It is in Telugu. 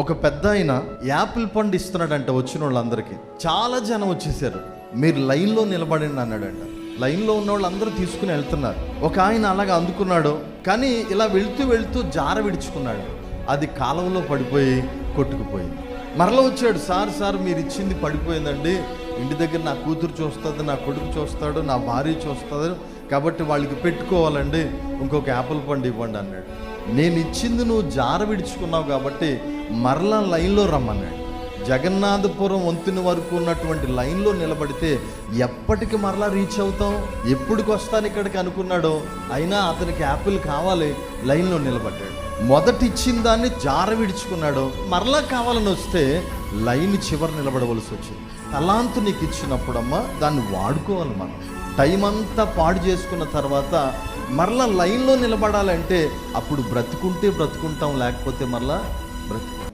ఒక పెద్ద ఆయన యాపిల్ పండు ఇస్తున్నాడంట వచ్చిన వాళ్ళందరికీ చాలా జనం వచ్చేసారు. మీరు లైన్లో నిలబడండి అన్నాడంట. లైన్లో ఉన్న వాళ్ళందరూ తీసుకుని వెళ్తున్నారు. ఒక ఆయన అలాగా అందుకున్నాడు. కానీ ఇలా వెళ్తూ వెళ్తూ జార విడుచుకున్నాడు. అది కాలంలో పడిపోయి కొట్టుకుపోయింది. మరలా వచ్చాడు సార్ సార్ మీరు ఇచ్చింది పడిపోయిందండి. ఇంటి దగ్గర నా కూతురు చూస్తుంది నా కొడుకు చూస్తాడు నా భార్య చూస్తుంది. కాబట్టి వాళ్ళకి పెట్టుకోవాలండి. ఇంకొక యాపిల్ పండు ఇవ్వండి అన్నాడు. నేను ఇచ్చింది నువ్వు జార విడుచుకున్నావు కాబట్టి మరలా లైన్లో రమ్మన్నాడు. జగన్నాథపురం వంతున వరకు ఉన్నటువంటి లైన్లో నిలబడితే ఎప్పటికి మరలా రీచ్ అవుతాం ఎప్పటికి వస్తాను ఇక్కడికి అనుకున్నాడో? అయినా అతనికి యాపిల్ కావాలి లైన్లో నిలబడ్డాడు. మొదటి ఇచ్చిన దాన్ని జార విడుచుకున్నాడు మరలా కావాలని వస్తే లైన్ చివరి నిలబడవలసి వచ్చింది. తలాంతు నీకు ఇచ్చినప్పుడమ్మా దాన్ని వాడుకోవాలి మనం. టైం అంతా పాడు చేసుకున్న తర్వాత మరలా లైన్లో నిలబడాలంటే అప్పుడు బ్రతుకుంటే బ్రతుకుంటాం లేకపోతే మరలా బ్రతుకు